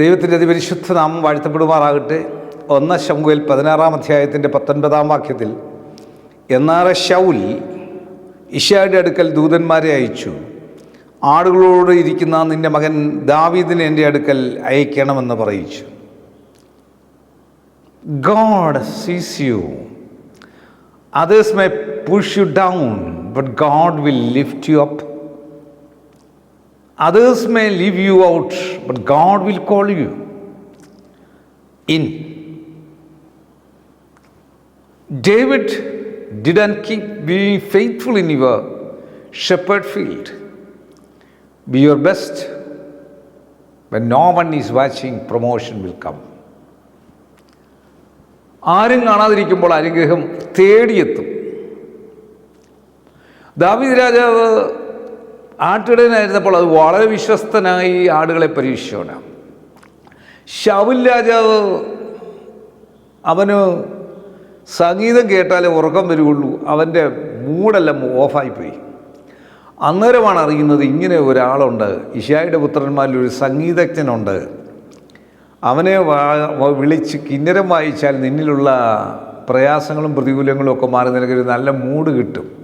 ദൈവത്തിന്റെ അതിപരിശുദ്ധ നാമം വാഴ്ത്തപ്പെടുമാറാകട്ടെ. ഒന്ന ശമുവേൽ പതിനാറാം അധ്യായത്തിന്റെ പത്തൊൻപതാം വാക്യത്തിൽ എന്നാറെ ശൗൽ ഇഷയുടെ അടുക്കൽ ദൂതന്മാരെ അയച്ചു. ആടുകളോട് ഇരിക്കുന്ന നിന്റെ മകൻ ദാവീദിനെ എന്റെ അടുക്കൽ അയക്കണമെന്ന് പറയിച്ചു. God sees you others may push you down but God will lift you up Others may leave you out, but God will call you in. David didn't keep being faithful in your shepherd field. Be your best. When no one is watching, promotion will come. ആരും കാണാതിരിക്കുമ്പോൾ അനുഗ്രഹം തേടിയെത്തും ദാവീദ് രാജാവ് ആട്ടിടയനായിരുന്നപ്പോൾ അത് വളരെ വിശ്വസ്തനായി ആടുകളെ പരീക്ഷിച്ചോണം ഷൗൽ രാജാവ് അവന് സംഗീതം കേട്ടാലേ ഉറക്കം വരുള്ളൂ അവന്റെ മൂടെല്ലാം ഓഫായിപ്പോയി. അന്നേരമാണ് അറിയുന്നത് ഇങ്ങനെ ഒരാളുണ്ട് ഇഷായുടെ പുത്രന്മാരിൽ ഒരു സംഗീതജ്ഞനുണ്ട്. അവനെ വിളിച്ച് കിന്നരം വായിച്ചാൽ നിന്നിലുള്ള പ്രയാസങ്ങളും പ്രതികൂലങ്ങളും ഒക്കെ മാറി നിനക്കൊരു നല്ല മൂഡ് കിട്ടും.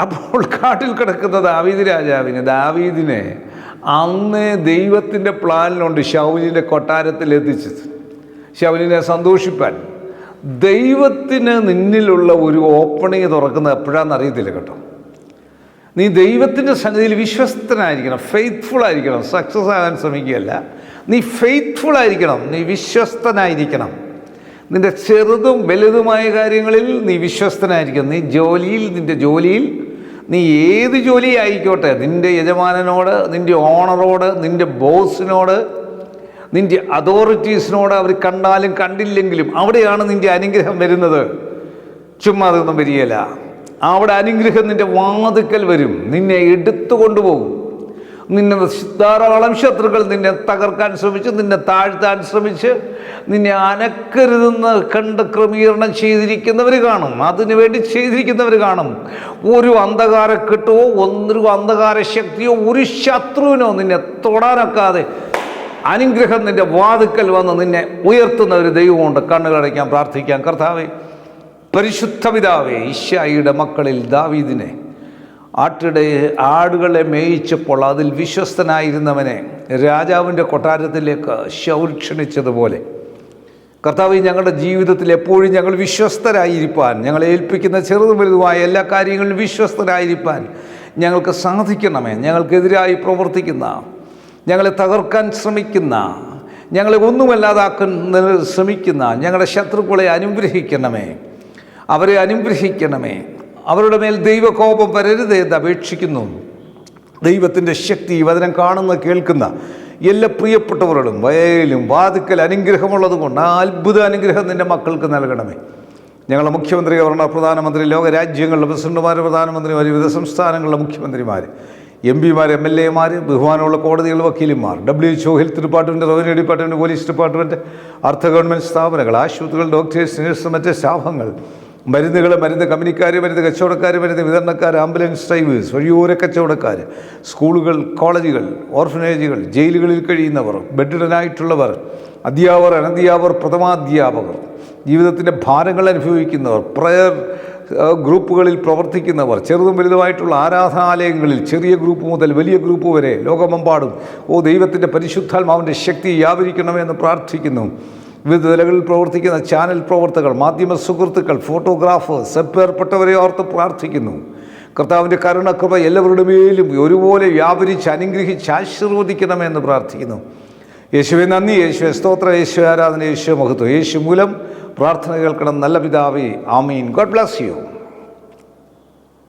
അപ്പോൾ കാട്ടിൽ കിടക്കുന്ന ദാവീദ് രാജാവിന് ദാവീദിനെ അന്ന് ദൈവത്തിന്റെ പ്ലാനിലുണ്ട് ഷൗലിന്റെ കൊട്ടാരത്തിൽ എത്തിച്ചത് ഷൗലിനെ സന്തോഷിപ്പാൻ. ദൈവത്തിന് നിന്നിലുള്ള ഒരു ഓപ്പണിങ് തുറക്കുന്നത് എപ്പോഴാണെന്ന് അറിയത്തില്ല കേട്ടോ. നീ ദൈവത്തിന്റെ സന്നിധിയിൽ വിശ്വസ്തനായിരിക്കണം ഫെയ്ത്ത്ഫുൾ ആയിരിക്കണം സക്സസ് ആകാൻ ശ്രമിക്കുകയല്ല. നീ ഫെയ്ത്ത്ഫുൾ ആയിരിക്കണം നീ വിശ്വസ്തനായിരിക്കണം. നിന്റെ ചെറുതും വലുതുമായ കാര്യങ്ങളിൽ നീ വിശ്വസ്തനായിരിക്കണം. നീ ജോലിയിൽ നിന്റെ ജോലിയിൽ നീ ഏത് ജോലി ആയിക്കോട്ടെ നിന്റെ യജമാനനോട് നിന്റെ ഓണറോട് നിന്റെ ബോസിനോട് നിന്റെ അതോറിറ്റീസിനോട് അവർ കണ്ടാലും കണ്ടില്ലെങ്കിലും അവിടെയാണ് നിന്റെ അനുഗ്രഹം വരുന്നത്. ചുമ്മാ അതൊന്നും വരികയില്ല. അവിടെ അനുഗ്രഹം നിന്റെ വാതുക്കൽ വരും. നിന്നെ എടുത്തു കൊണ്ടുപോകും നിന്നെ ധാരാളം ശത്രുക്കൾ നിന്നെ തകർക്കാൻ ശ്രമിച്ച് നിന്നെ താഴ്ത്താൻ ശ്രമിച്ച് നിന്നെ അനക്കരുതെന്ന് കണ്ട് ക്രമീകരണം ചെയ്തിരിക്കുന്നവർ കാണും. അതിനു വേണ്ടി ചെയ്തിരിക്കുന്നവർ കാണും. ഒരു അന്ധകാര കെട്ടുവോ ഒന്നൊരു അന്ധകാര ശക്തിയോ ഒരു ശത്രുവിനോ നിന്നെ തൊടാനൊക്കാതെ അനുഗ്രഹം നിന്റെ വാതുക്കൽ വന്ന് നിന്നെ ഉയർത്തുന്ന ഒരു ദൈവമുണ്ട്. കണ്ണുകളടയ്ക്കാൻ പ്രാർത്ഥിക്കാം. കർത്താവേ പരിശുദ്ധ പിതാവേ ഇഷായിയുടെ മക്കളിൽ ദാവീദിനെ ആട്ടിടെ ആടുകളെ മേയിച്ചപ്പോൾ അതിൽ വിശ്വസ്തനായിരുന്നവനെ രാജാവിന്റെ കൊട്ടാരത്തിലേക്ക് ശൗൽ ക്ഷണിച്ചതുപോലെ. കർത്താവ് ഞങ്ങളുടെ ജീവിതത്തിൽ എപ്പോഴും ഞങ്ങൾ വിശ്വസ്തരായിരിക്കാൻ ഞങ്ങളെ ഏൽപ്പിക്കുന്ന ചെറുതും വലുതുമായ എല്ലാ കാര്യങ്ങളിലും വിശ്വസ്തരായിരിക്കാൻ ഞങ്ങൾക്ക് സാധിക്കണമേ. ഞങ്ങൾക്കെതിരായി പ്രവർത്തിക്കുന്ന ഞങ്ങളെ തകർക്കാൻ ശ്രമിക്കുന്ന ഞങ്ങളെ ഒന്നുമല്ലാതാക്കുന്ന ശ്രമിക്കുന്ന ഞങ്ങളുടെ ശത്രുക്കളെ അനുഗ്രഹിക്കണമേ. അവരെ അനുഗ്രഹിക്കണമേ. അവരുടെ മേൽ ദൈവകോപം വരരുത് എന്ന് അപേക്ഷിക്കുന്നു. ദൈവത്തിന്റെ ശക്തി വചനം കാണുന്ന കേൾക്കുന്ന എല്ലാ പ്രിയപ്പെട്ടവരോടും വയലും വാതുക്കൽ അനുഗ്രഹമുള്ളത് കൊണ്ട് ആ അത്ഭുത അനുഗ്രഹം നിന്റെ മക്കൾക്ക് നൽകണമേ. ഞങ്ങളുടെ മുഖ്യമന്ത്രി ഗവർണർ പ്രധാനമന്ത്രി ലോകരാജ്യങ്ങളിലെ പ്രസിഡന്റുമാർ പ്രധാനമന്ത്രിമാർ വിവിധ സംസ്ഥാനങ്ങളിലെ മുഖ്യമന്ത്രിമാർ എം പിമാർ എം എൽ എമാർ ബഹുമാനമുള്ള കോടതികൾ വക്കീലന്മാർ W H O health department revenue department police department അർദ്ധ ഗവൺമെന്റ് സ്ഥാപനങ്ങൾ ആശുപത്രികൾ ഡോക്ടേഴ്സ് നഴ്സ് മറ്റ് സ്റ്റാഫങ്ങൾ മരുന്നുകൾ മരുന്ന് കമ്പനിക്കാർ മരുന്ന് കച്ചവടക്കാർ മരുന്ന് വിതരണക്കാർ ആംബുലൻസ് ഡ്രൈവേഴ്സ് വഴിയോര കച്ചവടക്കാർ സ്കൂളുകൾ കോളേജുകൾ ഓർഫനേജുകൾ ജയിലുകളിൽ കഴിയുന്നവർ ബെഡിഡനായിട്ടുള്ളവർ അധ്യാപകർ അനധ്യാപകർ പ്രഥമാധ്യാപകർ ജീവിതത്തിന്റെ ഭാരങ്ങൾ അനുഭവിക്കുന്നവർ പ്രയർ ഗ്രൂപ്പുകളിൽ പ്രവർത്തിക്കുന്നവർ ചെറുതും വലുതുമായിട്ടുള്ള ആരാധനാലയങ്ങളിൽ ചെറിയ ഗ്രൂപ്പ് മുതൽ വലിയ ഗ്രൂപ്പ് വരെ ലോകമെമ്പാടും ഓ ദൈവത്തിന്റെ പരിശുദ്ധാത്മാവിന്റെ ശക്തി വ്യാപരിക്കണമെന്ന് പ്രാർത്ഥിക്കുന്നു. വിവിധ നിലകളിൽ പ്രവർത്തിക്കുന്ന ചാനൽ പ്രവർത്തകർ മാധ്യമ സുഹൃത്തുക്കൾ ഫോട്ടോഗ്രാഫേഴ്സ് എപ്പേർപ്പെട്ടവരെ ഓർത്ത് പ്രാർത്ഥിക്കുന്നു. കർത്താവിന്റെ കരുണക്കൃപ എല്ലാവരുടെ മേലും ഒരുപോലെ വ്യാപരിച്ച് അനുഗ്രഹിച്ച് ആശീർവദിക്കണമെന്ന് പ്രാർത്ഥിക്കുന്നു. യേശുവെ നന്ദി. യേശുവെ സ്തോത്ര. യേശു ആരാധന. യേശു മഹത്വം. യേശു മൂലം പ്രാർത്ഥന കേൾക്കണം. നല്ല പിതാവേ. ആമീൻ. God bless you.